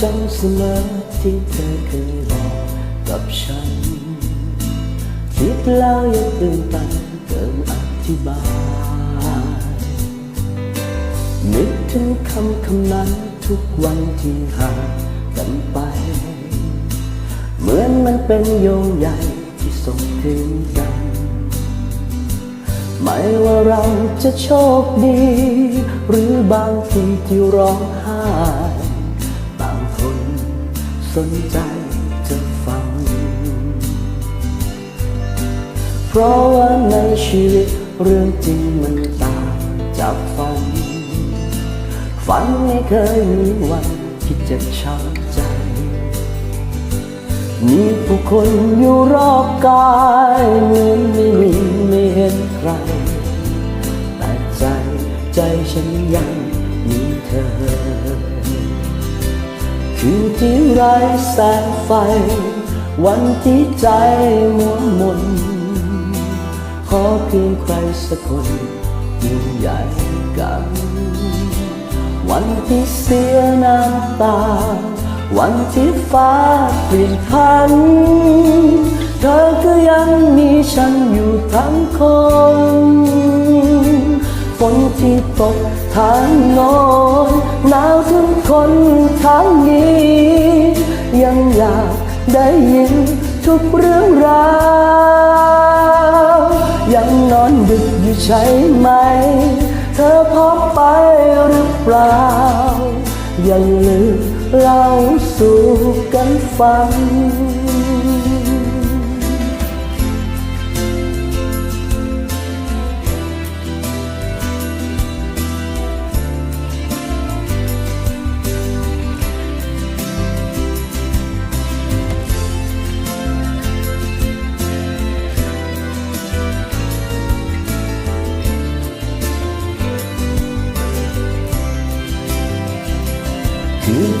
จำเสมอที่เธอเคยบอกกับฉันคิดแล้วยังตื่นตันเกินอธิบาย นึกถึงคำคำนั้นทุกวันที่ห่างกันไป เหมือนมันเป็นโยงใหญ่ที่ส่งถึงกัน ไม่ว่าเราจะโชคดี หรือบางทีที่ร้องไห้ สนใจจะฟัง เพราะว่าในชีวิตเรื่องจริงมันต่างจากฝัน ฝันไม่เคยมีวันที่จ็บช้ำใจ มีผู้คนอยู่รอบกายเหมือนไม่มีไม่เห็นใคร แต่ใจใจฉันยังมีเธอ คือที่ไร้แสงไฟ วันที่ใจมัวมน ขอเพียงใครสักคนยิ่งใหญ่กัน วันที่เสียน้ำตา วันที่ฟ้าเปลี่ยนพัน เธอก็ยังมีฉันอยู่ทั้งคนฝน ที่ตกทางโน้นหนาวถึงคนทางนี้ ยังอยากได้ยินทุกเรื่องราวยังนอนดึกอยู่ใช่ไหม เธอพบไปหรือเปล่า ยังลืมเล่าสู่กันฟัง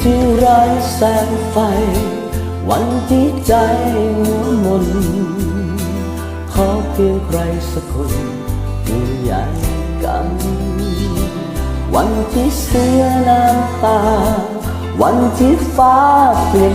ที่ไร้แสงไฟ วันที่ใจมัวมน ขอเพียงใครสักคนผู้ใหญ่กันวันที่เสียน้ำตา วันที่ฟ้าเปลี่ยน